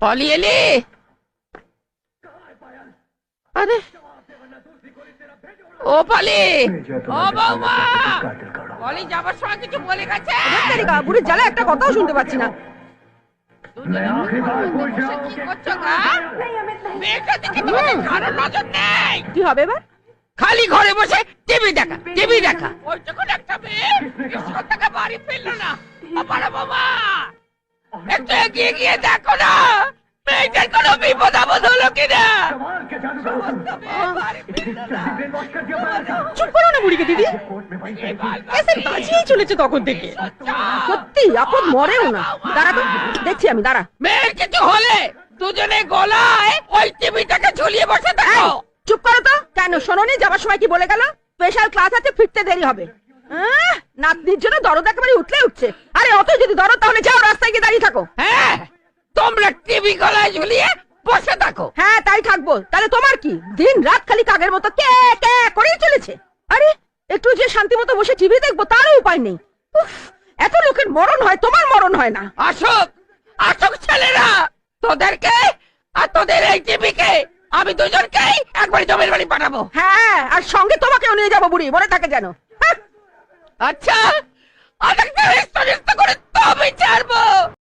পলি এলি? আরে ও পলি! ও বৌমা! পলি যাবার সময় কিছু বলে গেছে? বুড়ির জ্বালা একটা কথাও শুনতে পাচ্ছি না। কি হবে এবার? খালি ঘরে বসে টিভি দেখা টিভি দেখা। ওই যখন একটা মেয়ে বাড়ি ফিরলো না। বাবা একটু এগিয়ে গিয়ে দেখো না। মেয়েটার কোনো বিপদ আপদ হলো কিনা। চুপ করো না বুড়িকে দিদি। এসে বাজিয়েই চলেছে তখন থেকে। সত্যি আপদ মরেও না। দাঁড়া তো দেখছি আমি দাঁড়া। মেয়ের কিছু হলে দুজনে গলায় ওই টিভিটাকে ঝুলিয়ে বসে থাকো। চুপ করো তো। কেন শোনোনি যাবার সময় কি বলে গেল? স্পেশাল ক্লাস আছে ফিরতে দেরি হবে। আহ, নাতনির জন্য দরদ একেবারে উঠলে উঠছে। আরে অত যদি দরদ তাহলে যাও রাস্তায় গিয়ে দাঁড়িয়ে থাকো। হ্যাঁ তোমরা টিভি গলায় ঝুলিয়ে বসে থাকো। হ্যাঁ তাই থাকব। তাহলে তোমার কি? দিন রাত খালি কাগের মতো কে কে করেই চলেছে? আরে একটু যে শান্তি মতো বসে টিভি দেখব তারও উপায় নেই। এত লোকের মরণ হয় তোমার মরণ হয় না। আসুক আসুক ছেলেরা তোদেরকে আর তোদের এই টিভিকে আমি দুজনকেই একবার জমির বাড়ি পাঠাবো। হ্যাঁ আর সঙ্গে তোমাকেও নিয়ে যাব বুড়ি মনে থাকে যেন। হ্যাঁ